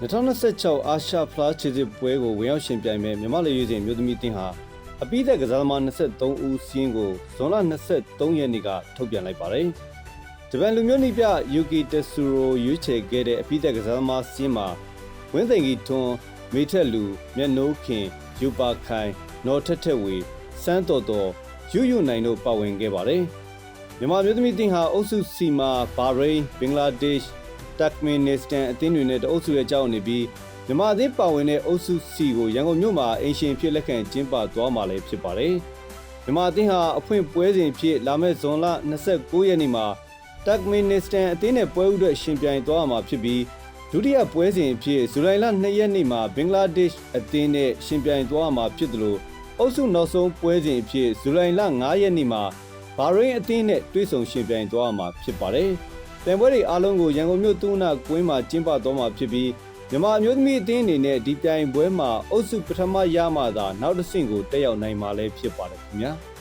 2026အာရှဖလားခြေစစ်ပွဲကိုဝင်ရောက်ရှင်ပြိုင်မဲ့မြန်မာလူရွေးစင်မျိုးသမီးတင်းဟာအပိသက်ကစားသမား23ဦးစီးရင်ကိုဇွန်လ23ရက်နေ့ကထုတ်ပြန်လိုက်ပါတယ်။ဂျပန်လူမျိုးနှိပြ Yuki Tetsuro ရွေးချယ်ခဲ့တဲ့အပိသက်ကစားသမားစီးမှာဝင်းသိန်ကြီးထွန်းမေထက်လူမျက်နှိုးခင်ယူပါခိုင်နော်ထက်ထက်ဝေစန်းတော်တော်ယူယူနိုင်တို့ပါဝင်ခဲ့ပါတယ်။မြန်မာမျိုးသမီးတင်းဟာအုပ်စုစီမှာဘာရိန်းဘင်္ဂလားဒေ့ရှ် တက်မင်နစ္စတန်အသင်းတွေနဲ့တအုပ်စုရဲ့ကြောင်းနေပြီးမြန်မာအသင်းပါဝင်တဲ့အုပ်စု C ကိုရန်ကုန်မြို့မှာအင်ရှင်ဖြစ်လက်ခံကျင်းပသွားမှာလည်းဖြစ်ပါတယ်။မြန်မာအသင်းဟာအဖွင့်ပွဲစဉ်ဖြစ်လာမယ့်ဇွန်လ29ရက်နေ့မှာတက်မင်နစ္စတန်အသင်းနဲ့ပွဲဥအတွက်ရှင်ပြိုင်သွားမှာဖြစ်ပြီးဒုတိယပွဲစဉ်ဖြစ်ဇူလိုင်လ2ရက်နေ့မှာဘင်္ဂလားဒေ့ရှ်အသင်းနဲ့ရှင်ပြိုင်သွားမှာဖြစ်တယ်လို့အုပ်စုနောက်ဆုံးပွဲစဉ်ဖြစ်ဇူလိုင်လ9ရက်နေ့မှာဘာရိန်းအသင်းနဲ့တွေ့ဆုံရှင်ပြိုင်သွားမှာဖြစ်ပါတယ်။ တန်ပွဲတွေအားလုံးကိုရန်ကုန်မြို့သူနာကွင်းမှာကျင်းပသွားမှာဖြစ်ပြီးမြန်မာအမျိုးသမီးအသင်းအနေနဲ့ဒီပြိုင်ပွဲမှာအုပ်စုပထမရမှသာနောက်တစ်ဆင့်ကိုတက်ရောက်နိုင်မှာလည်းဖြစ်ပါတယ်ခင်ဗျာ။